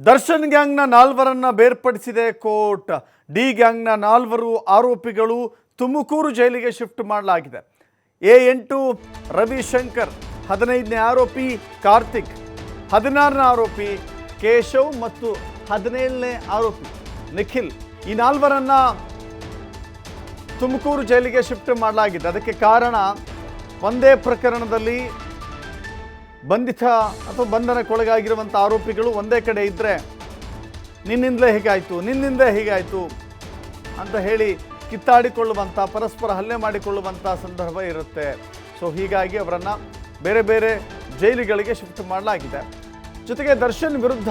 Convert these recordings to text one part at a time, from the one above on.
ದರ್ಶನ್ ಗ್ಯಾಂಗ್ನ ನಾಲ್ವರನ್ನ ಬೇರ್ಪಡಿಸಿದೆ ಕೋರ್ಟ್. ಡಿ ಗ್ಯಾಂಗ್ನ ನಾಲ್ವರು ಆರೋಪಿಗಳು ತುಮಕೂರು ಜೈಲಿಗೆ ಶಿಫ್ಟ್ ಮಾಡಲಾಗಿದೆ. ಎ ಎಂಟು ರವಿಶಂಕರ್, ಹದಿನೈದನೇ ಆರೋಪಿ ಕಾರ್ತಿಕ್, ಹದಿನಾರನೇ ಆರೋಪಿ ಕೇಶವ್ ಮತ್ತು ಹದಿನೇಳನೇ ಆರೋಪಿ ನಿಖಿಲ್. ಈ ನಾಲ್ವರನ್ನ ತುಮಕೂರು ಜೈಲಿಗೆ ಶಿಫ್ಟ್ ಮಾಡಲಾಗಿದೆ. ಅದಕ್ಕೆ ಕಾರಣ, ಒಂದೇ ಪ್ರಕರಣದಲ್ಲಿ ಬಂಧಿತ ಅಥವಾ ಬಂಧನಕ್ಕೊಳಗಾಗಿರುವಂಥ ಆರೋಪಿಗಳು ಒಂದೇ ಕಡೆ ಇದ್ದರೆ ನಿನ್ನಿಂದಲೇ ಹೀಗಾಯಿತು ನಿನ್ನಿಂದಲೇ ಹೀಗಾಯಿತು ಅಂತ ಹೇಳಿ ಕಿತ್ತಾಡಿಕೊಳ್ಳುವಂಥ, ಪರಸ್ಪರ ಹಲ್ಲೆ ಮಾಡಿಕೊಳ್ಳುವಂಥ ಸಂದರ್ಭ ಇರುತ್ತೆ. ಸೊ ಹೀಗಾಗಿ ಅವರನ್ನು ಬೇರೆ ಬೇರೆ ಜೈಲುಗಳಿಗೆ ಶಿಫ್ಟ್ ಮಾಡಲಾಗಿದೆ. ಜೊತೆಗೆ ದರ್ಶನ್ ವಿರುದ್ಧ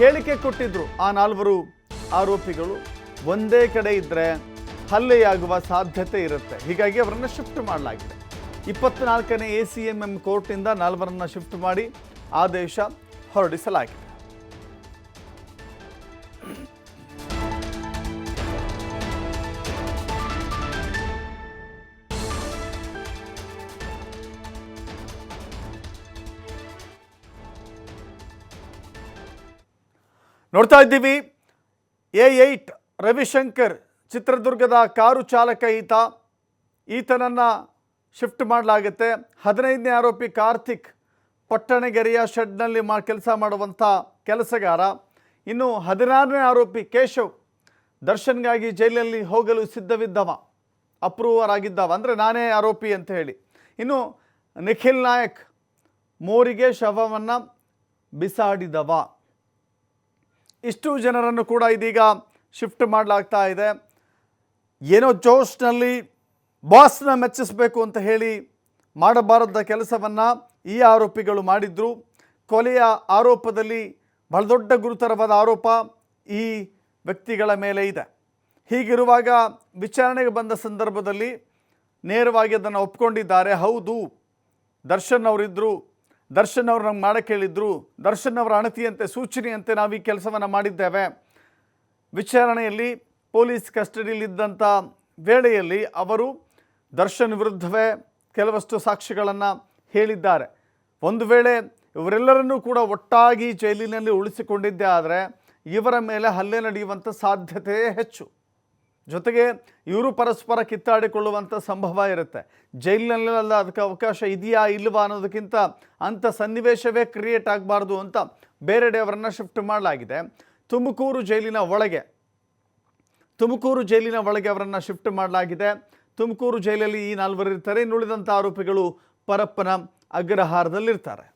ಹೇಳಿಕೆ ಕೊಟ್ಟಿದ್ದರು ಆ ನಾಲ್ವರು ಆರೋಪಿಗಳು. ಒಂದೇ ಕಡೆ ಇದ್ದರೆ ಹಲ್ಲೆಯಾಗುವ ಸಾಧ್ಯತೆ ಇರುತ್ತೆ. ಹೀಗಾಗಿ ಅವರನ್ನು ಶಿಫ್ಟ್ ಮಾಡಲಾಗಿದೆ. ಇಪ್ಪತ್ನಾಲ್ಕನೇ ಎ ಸಿ ಎಂ ಎಂ ಕೋರ್ಟ್ನಿಂದ ನಾಲ್ವರನ್ನು ಶಿಫ್ಟ್ ಮಾಡಿ ಆದೇಶ ಹೊರಡಿಸಲಾಗಿದೆ. ನೋಡ್ತಾ ಇದ್ದೀವಿ. ಎ ಏಯ್ಟ್ ರವಿಶಂಕರ್ ಚಿತ್ರದುರ್ಗದ ಕಾರು ಚಾಲಕ ಈತ. ಈತನನ್ನು ಶಿಫ್ಟ್ ಮಾಡಲಾಗುತ್ತೆ. ಹದಿನೈದನೇ ಆರೋಪಿ ಕಾರ್ತಿಕ್ ಪಟ್ಟಣಗೆರೆಯ ಶೆಡ್ನಲ್ಲಿ ಮಾ, ಕೆಲಸ ಮಾಡುವಂಥ ಕೆಲಸಗಾರ. ಇನ್ನು ಹದಿನಾರನೇ ಆರೋಪಿ ಕೇಶವ್ ದರ್ಶನ್ಗಾಗಿ ಜೈಲಲ್ಲಿ ಹೋಗಲು ಸಿದ್ಧವಿದ್ದವ ಅಪ್ರೂವರ್ ಆಗಿದ್ದವ ಅಂದರೆ ನಾನೇ ಆರೋಪಿ ಅಂತ ಹೇಳಿ. ಇನ್ನು ನಿಖಿಲ್ ನಾಯಕ್ ಮೋರಿಗೆ ಶವವನ್ನು ಬಿಸಾಡಿದವ. ಇಷ್ಟು ಜನರನ್ನು ಕೂಡ ಇದೀಗ ಶಿಫ್ಟ್ ಮಾಡಲಾಗ್ತಾ ಇದೆ. ಏನೋ ಜೋಶ್ನಲ್ಲಿ ಬಾಸ್ನ ಮೆಚ್ಚಿಸಬೇಕು ಅಂತ ಹೇಳಿ ಮಾಡಬಾರದ ಕೆಲಸವನ್ನು ಈ ಆರೋಪಿಗಳು ಮಾಡಿದ್ರು. ಕೊಲೆಯ ಆರೋಪದಲ್ಲಿ ಬಹಳ ದೊಡ್ಡ ಗುರುತರವಾದ ಆರೋಪ ಈ ವ್ಯಕ್ತಿಗಳ ಮೇಲೆ ಇದೆ. ಹೀಗಿರುವಾಗ ವಿಚಾರಣೆಗೆ ಬಂದ ಸಂದರ್ಭದಲ್ಲಿ ನೇರವಾಗಿ ಅದನ್ನು ಒಪ್ಕೊಂಡಿದ್ದಾರೆ. ಹೌದು, ದರ್ಶನ್ ಅವರಿದ್ದರು ದರ್ಶನ್ ಅವರು ನಮ್ಗೆ ಮಾಡಕ್ಕೆ ಹೇಳಿದ್ರು ದರ್ಶನ್ ಅವರ ಅಣತಿಯಂತೆ, ಸೂಚನೆಯಂತೆ ನಾವು ಈ ಕೆಲಸವನ್ನು ಮಾಡಿದ್ದೇವೆ. ವಿಚಾರಣೆಯಲ್ಲಿ ಪೊಲೀಸ್ ಕಸ್ಟಡಿಯಲ್ಲಿದ್ದಂಥ ವೇಳೆಯಲ್ಲಿ ಅವರು ದರ್ಶನ್ ವಿರುದ್ಧವೇ ಕೆಲವಷ್ಟು ಸಾಕ್ಷಿಗಳನ್ನು ಹೇಳಿದ್ದಾರೆ. ಒಂದು ವೇಳೆ ಇವರೆಲ್ಲರನ್ನೂ ಕೂಡ ಒಟ್ಟಾಗಿ ಜೈಲಿನಲ್ಲಿ ಉಳಿಸಿಕೊಂಡಿದ್ದೇ ಆದರೆ ಇವರ ಮೇಲೆ ಹಲ್ಲೆ ನಡೆಯುವಂಥ ಸಾಧ್ಯತೆ ಹೆಚ್ಚು. ಜೊತೆಗೆ ಇವರು ಪರಸ್ಪರ ಕಿತ್ತಾಡಿಕೊಳ್ಳುವಂಥ ಸಂಭವ ಇರುತ್ತೆ. ಜೈಲಿನಲ್ಲೆಲ್ಲ ಅದಕ್ಕೆ ಅವಕಾಶ ಇದೆಯಾ ಇಲ್ಲವಾ ಅನ್ನೋದಕ್ಕಿಂತ ಅಂಥ ಸನ್ನಿವೇಶವೇ ಕ್ರಿಯೇಟ್ ಆಗಬಾರ್ದು ಅಂತ ಬೇರೆಡೆ ಅವರನ್ನು ಶಿಫ್ಟ್ ಮಾಡಲಾಗಿದೆ. ತುಮಕೂರು ಜೈಲಿನ ಒಳಗೆ, ತುಮಕೂರು ಜೈಲಿನ ಒಳಗೆ ಅವರನ್ನು ಶಿಫ್ಟ್ ಮಾಡಲಾಗಿದೆ. ತುಮಕೂರು ಜೈಲಲ್ಲಿ ಈ ನಾಲ್ವರು ಇರ್ತಾರೆ ಇನ್ನುಳಿದಂಥ ಆರೋಪಿಗಳು ಪರಪ್ಪನ ಅಗ್ರಹಾರದಲ್ಲಿರ್ತಾರೆ.